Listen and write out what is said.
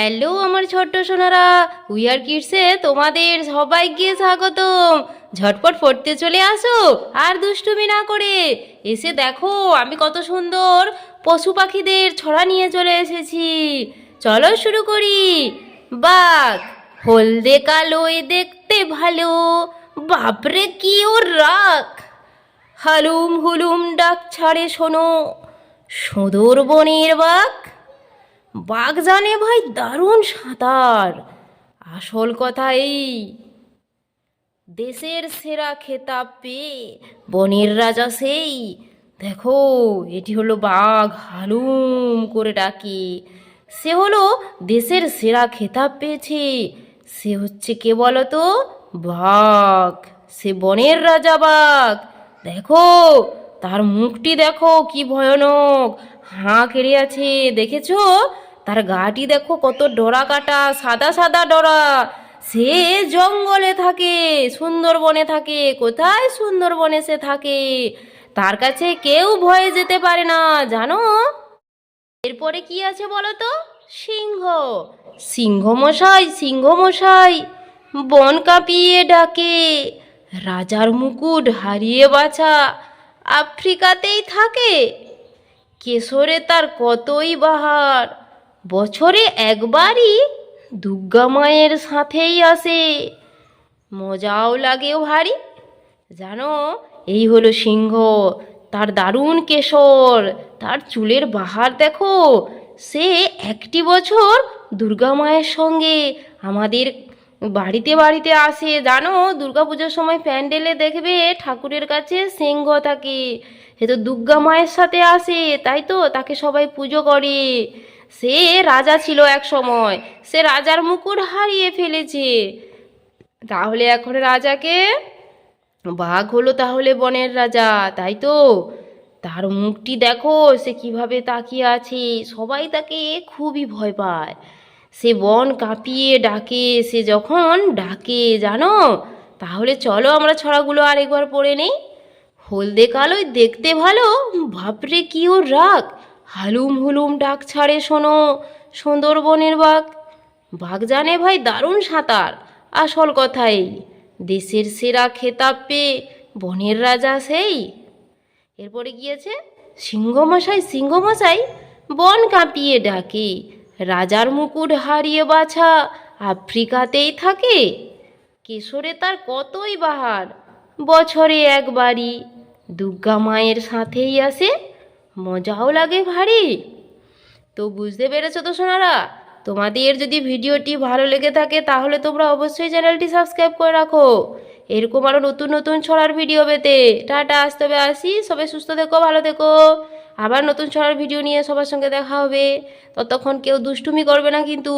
Hello আমার ছোট্ট Sonara wear কিডসে তোমাদের সবাইকে স্বাগতম। ঝটপট পড়তে চলে আসো, আর দুষ্টুমি না করে। এসে দেখো, আমি কত সুন্দর পশু পাখিদের ছড়া নিয়ে চলে এসেছি। চলো শুরু করি। বাঘ, হলদে কালোয় দেখতে ভালো। বাপরে, কি ওর রাখ হালুম হুলুম ডাক ছাড়ে শোনো। সুদূর বনের বাঘ। বাঘ জানে ভাই দারুণ সাঁতার। আসল কথা এই, দেশের সেরা খেতাব পেয়ে বনের রাজা সেই। দেখো, এটি হলো বাঘ হালুম করে ডাকে। সে হলো দেশের সেরা খেতাব পেয়েছে। সে হচ্ছে কে বলতো? বাঘ। সে বনের রাজা বাঘ। দেখো, তার মুখটি দেখো কি ভয়ানক। হাঁ কেড়ে আছে, দেখেছ? তার গাটি দেখো কত ডরা কাটা, সাদা সাদা ডরা। সে জঙ্গলে থাকে, সুন্দরবনে থাকে, কোথায় সুন্দরবনে সে থাকে? তার কাছে কেউ ভয়ে যেতে পারে না, জানো? এরপরে কি আছে বলো তো? সিংহ। সিংহ মশাই সিংহ মশাই বন কাঁপিয়ে ডাকে। রাজার মুকুট হারিয়ে বাছা, আফ্রিকাতেই থাকে। কেশরে তার কতই বাহার। বছরে একবারই দুর্গা মায়ের সাথেই আসে। মজাও লাগে ভারী। জানো, এই হলো সিংহ, তার দারুণ কেশর, তার চুলের বাহার দেখো। সে একটি বছর দুর্গা মায়ের সঙ্গে আমাদের বাড়িতে বাড়িতে আসে, জানো? দুর্গাপুজোর সময় প্যান্ডেলে দেখবে ঠাকুরের কাছে সিংহ থাকে। সে তো দুর্গা মায়ের সাথে আসে, তাই তো তাকে সবাই পুজো করে। সে রাজা ছিল এক সময়, সে রাজার মুকুট হারিয়ে ফেলেছে। তাহলে এখন রাজাকে বাঘ হলো তাহলে বনের রাজা, তাই তো? তার মুখটি দেখো, সে কীভাবে তাকিয়ে আছে, সবাই তাকে খুবই ভয় পায়। সে বন কাঁপিয়ে ডাকে, সে যখন ডাকে জানো, তাহলে চলো আমরা ছড়াগুলো আরেকবার পড়ে নেই। হলদে কালোয় দেখতে ভালো, বাপরে কি ওর রাগ! হালুম হুলুম ডাক ছাড়ে শোনো, সুন্দরবনের বাঘ। বাঘ জানে ভাই দারুণ সাঁতার, আসল কথাই। দেশের সেরা খেতাব পেয়ে বনের রাজা সেই। এরপরে গিয়েছে সিংহমশাই সিংহমশাই বন কাঁপিয়ে ডাকে। রাজার মুকুট হারিয়ে বাছা আফ্রিকাতেই থাকে। কেশরে তার কতই বাহার। বছরে একবারই দুর্গা মায়ের সাথেই আসে। মজাও লাগে ভারী। তো বুঝতে পেরেছ তো সোনারা, তোমাদের যদি ভিডিওটি ভালো লেগে থাকে তাহলে তোমরা অবশ্যই চ্যানেলটি সাবস্ক্রাইব করে রাখো। এরকম আরও নতুন নতুন ছড়ার ভিডিও পেতে। টাটা আসতে হবে আসি। সবাই সুস্থ থেকো, ভালো থেকো। আবার নতুন ছড়ার ভিডিও নিয়ে সবার সঙ্গে দেখা হবে। ততক্ষণ কেউ দুষ্টুমি করবে না কিন্তু।